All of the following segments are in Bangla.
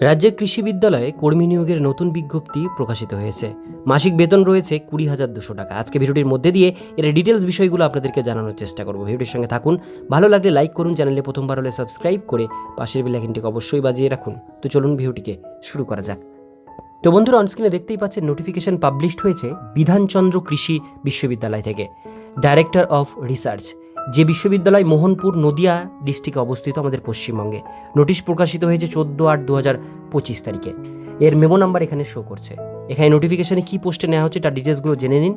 রাজ্যের কৃষি বিদ্যালয়ে কর্মী নিয়োগের নতুন বিজ্ঞপ্তি প্রকাশিত হয়েছে। মাসিক বেতন রয়েছে কুড়ি হাজার দুশো টাকা। আজকে ভিডিওটির মধ্যে দিয়ে এর ডিটেলস বিষয়গুলো আপনাদেরকে জানানোর চেষ্টা করব। ভিডিওটির সঙ্গে থাকুন। ভালো লাগলে লাইক করুন, চ্যানেলে প্রথমবার হলে সাবস্ক্রাইব করে পাশের বেলাইকনটিকে অবশ্যই বাজিয়ে রাখুন। তো চলুন ভিডিওটিকে শুরু করা যাক। তো বন্ধুরা অনস্ক্রিনে দেখতেই পাচ্ছেন নোটিফিকেশন পাবলিশড হয়েছে বিধানচন্দ্র কৃষি বিশ্ববিদ্যালয় থেকে। ডাইরেক্টর অফ রিসার্চ যে বিশ্ববিদ্যালয় মোহনপুর নদিয়া ডিস্ট্রিক্টে অবস্থিত আমাদের পশ্চিমবঙ্গে। নোটিশ প্রকাশিত হয়েছে চোদ্দ আট দু হাজার পঁচিশ তারিখে। এর মেমো নাম্বার এখানে শো করছে। এখানে নোটিফিকেশনে কী পোস্টে নেওয়া হচ্ছে তার ডিটেলসগুলো জেনে নিন।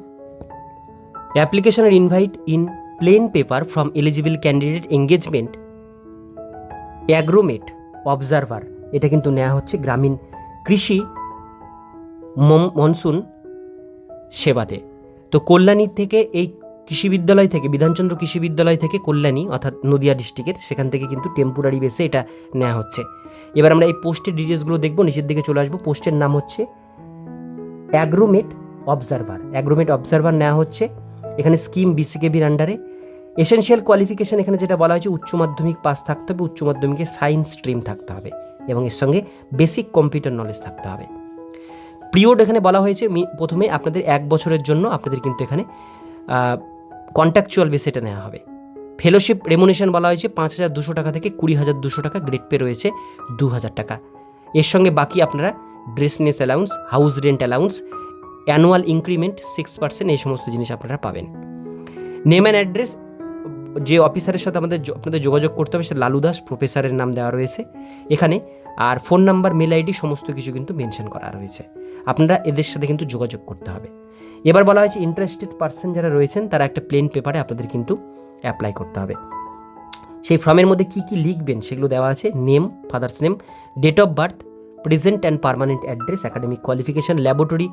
অ্যাপ্লিকেশনের invite in plain paper from eligible candidate engagement agromet observer এটা কিন্তু নেওয়া হচ্ছে গ্রামীণ কৃষি মনসুন সেবাতে। তো কল্যাণীর থেকে এই কৃষি বিদ্যালয় থেকে, বিধানচন্দ্র কৃষি বিদ্যালয় থেকে কল্যাণী, অর্থাৎ নদিয়া ডিস্ট্রিক্টের সেখান থেকে কিন্তু টেম্পোরারি বেসে এটা নেওয়া হচ্ছে। এবার আমরা এই পোস্টের ডিটেলসগুলো দেখব, নিচের দিকে চলে আসব। পোস্টের নাম হচ্ছে অ্যাগ্রোমেট অবজারভার অ্যাগ্রোমেট অবজারভার নেওয়া হচ্ছে। এখানে স্কিম বিসিকেবির আন্ডারে এসেনশিয়াল কোয়ালিফিকেশন এখানে যেটা বলা হয়েছে, উচ্চ মাধ্যমিক পাস থাকতে হবে, উচ্চ মাধ্যমিকে সায়েন্স স্ট্রিম থাকতে হবে এবং এর সঙ্গে বেসিক কম্পিউটার নলেজ থাকতে হবে। পিরিয়ড এখানে বলা হয়েছে প্রথমে আপনাদের এক বছরের জন্য আপনাদের কিন্তু এখানে কন্ট্রাকচুয়াল বেসে এটা নেওয়া হবে। ফেলোশিপ রেমুনেশন বলা হয়েছে পাঁচ হাজার দুশো টাকা থেকে কুড়ি হাজার দুশো টাকা গ্রেড পে রয়েছে দু হাজার টাকা। এর সঙ্গে বাকি আপনারা dearness allowance house rent allowance annual increment six percent এই সমস্ত জিনিস আপনারা পাবেন। নেম অ্যান্ড অ্যাড্রেস যে অফিসারের সাথে আমাদের আপনাদের যোগাযোগ করতে হবে, সে লালু দাস প্রফেসরের নাম দেওয়া রয়েছে। এখানে আর ফোন নাম্বার মেল আইডি সমস্ত কিছু কিন্তু মেনশন করা রয়েছে। আপনারা এদের সাথে কিন্তু যোগাযোগ করতে হবে। এবার বলা হয়েছে ইন্টারেস্টেড পার্সন যারা রয়েছেন, তারা একটা প্লেন পেপারে আপনাদের কিন্তু অ্যাপ্লাই করতে হবে। সেই ফর্মের মধ্যে কি কি লিখবেন সেগুলো দেওয়া আছে। Name father's name date of birth present and permanent address academic qualification laboratory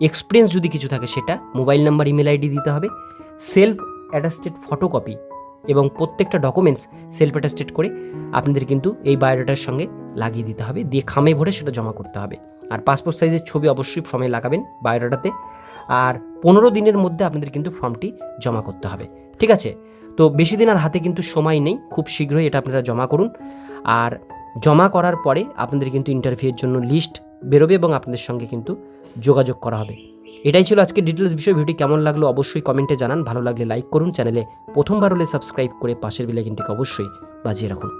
experience যদি কিছু থাকে সেটা মোবাইল নাম্বার ইমেল আইডি দিতে হবে সেলফ অ্যাটাস্টেড ফটোকপি এবং প্রত্যেকটা ডকুমেন্টস সেলফ অ্যাটাস্টেড করে আপনাদের কিন্তু এই বায়োডাটার সঙ্গে লাগিয়ে দিতে হবে। দিয়ে খামে ভরে সেটা জমা করতে হবে। আর পাসপোর্ট সাইজের ছবি অবশ্যই ফর্মে লাগাবেন বায়োডাটাতে। আর পনেরো দিনের মধ্যে আপনাদের কিন্তু ফর্মটি জমা করতে হবে। ঠিক আছে? তো বেশি দিন আর হাতে কিন্তু সময় নেই। খুব শীঘ্রই এটা আপনারা জমা করুন। আর জমা করার পরে আপনাদের কিন্তু ইন্টারভিউয়ের জন্য লিস্ট বেরোবে এবং আপনাদের সঙ্গে কিন্তু যোগাযোগ করা হবে। এটাই ছিল আজকে ডিটেলস বিষয়। ভিডিও কেমন লাগল অবশ্যই কমেন্টে জানান। ভালো লাগলে লাইক করুন। চ্যানেলে প্রথমবার হলে সাবস্ক্রাইব করে পাশের বেলাইকিনটিকে অবশ্যই বাজিয়ে রাখুন।